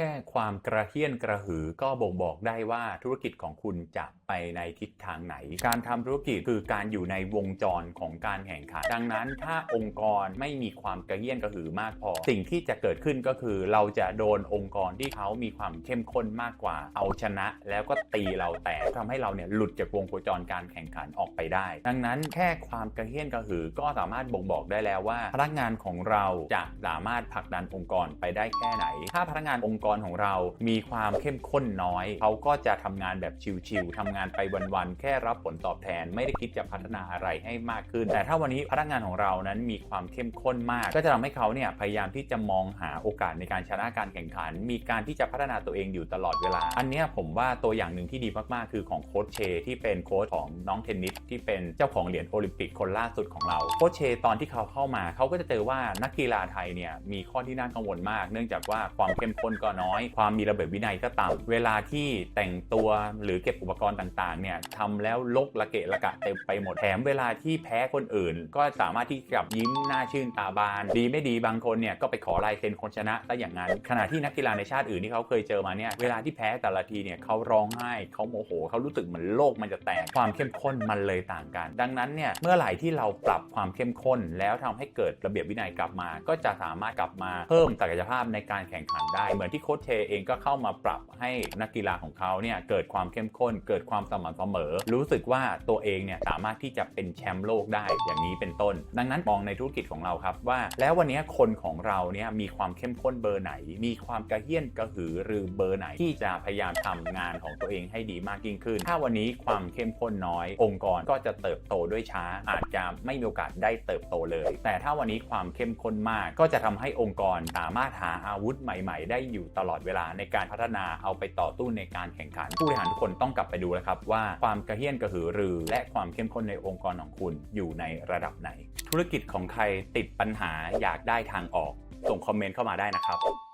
ค่ความกระเฮี้ยนกระหือก็บ่งบอกได้ว่าธุรกิจของคุณจะไปในทิศทางไหน การทำธุรกิจคือการอยู่ในวงจรของการแข่งขัน ดังนั้นถ้าองค์กรไม่มีความกระเฮี้ยนกระหือมากพอ สิ่งที่จะเกิดขึ้นก็คือเราจะโดนองค์กรที่เขามีความเข้มข้นมากกว่า เอาชนะ แล้วก็ตีเราแตกทำให้เราเนี่ยหลุดจากวงโคจรการแข่งขันออกไปได้ ดังนั้นแค่ความกระเฮี้ยนกระหือก็สามารถบ่งบอกได้แล้วว่า พนักงานของเราจะสามารถผลักดันองค์กรไปได้แค่ไหน ถ้าพนักงานองค์กรของเรา มีความเข้มข้นน้อย เขาก็จะทำงานแบบชิวๆทำงานไปวันๆ แค่รับผลตอบแทน ไม่ได้คิดจะพัฒนาอะไรให้มากขึ้น แต่ถ้าวันนี้พนักงานของเรานั้นมีความเข้มข้นมาก ก็จะทำให้เขาเนี่ยพยายามที่จะมองหาโอกาสในการชนะการแข่งขัน มีการที่จะพัฒนาตัวเองอยู่ตลอดเวลา อันนี้ผมว่าตัวอย่างหนึ่งที่ดีมากๆ คือของโค้ชเช ที่เป็นโค้ชของน้องเทนนิสที่เป็นเจ้าของเหรียญโอลิมปิกคนล่าสุดของเรา โค้ชเชตอนที่เขาเข้ามา เขาก็จะเจอว่านักกีฬาไทยเนี่ยมีข้อที่น่ากังวลมาก เนื่องจากว่าความเข้มข้นก็น้อย ความมีระเบียบวินัยก็ต่ำเวลาที่แต่งตัวหรือเก็บอุปกรณ์ต่างๆเนี่ยทำแล้วลกละเกะละกะเต็มไปหมดแถมเวลาที่แพ้คนอื่น ก็สามารถที่จะยิ้มหน้าชื่นตาบาน ดีไม่ดีบางคนเนี่ยก็ไปขอลายเซ็นคนชนะซะอย่างนั้นขณะที่นักกีฬาในชาติอื่นที่เขาเคยเจอมาเนี่ยเวลาที่แพ้แต่ละทีเนี่ยเขาร้องไห้เขาโมโหเขารู้สึกเหมือนโลกมันจะแตกความเข้มข้นมันเลยต่างกัน ดังนั้นเนี่ยเมื่อไหร่ที่เราปรับความเข้มข้น แล้วทำให้เกิดระเบียบวินัยกลับมา ก็จะสามารถกลับมาเพิ่มศักยภาพในการแข่งขันได้เหมือนที่โค้ชเชเองก็เข้ามาปรับให้นักกีฬาของเขาเนี่ยเกิดความเข้มข้น เกิดความสม่ำเสมอ รู้สึกว่าตัวเองเนี่ยสามารถที่จะเป็นแชมป์โลกได้อย่างนี้เป็นต้น ดังนั้นมองในธุรกิจของเราครับว่า แล้ววันนี้คนของเราเนี่ยมีความเข้มข้นเบอร์ไหน มีความกระเฮี้ยนกระหือรือเบอร์ไหนที่จะพยายามทำงานของตัวเองให้ดีมากยิ่งขึ้น ถ้าวันนี้ความเข้มข้นน้อย องค์กรก็จะเติบโตด้วยช้า อาจจะไม่มีโอกาสได้เติบโตเลย แต่ถ้าวันนี้ความเข้มข้นมากก็จะทำให้องค์กรสามารถหาอาวุธใหม่ ๆ ได้อยู่อยู่ตลอดเวลาในการพัฒนาเอาไปต่อตู้ในการแข่งขัน ผู้บริหารทุกคนต้องกลับไปดูแล้วครับว่าความกระเฮี้ยนกระหือรือ และความเข้มข้นในองค์กรของคุณอยู่ในระดับไหน ธุรกิจของใครติดปัญหาอยากได้ทางออก ส่งคอมเมนต์เข้ามาได้นะครับ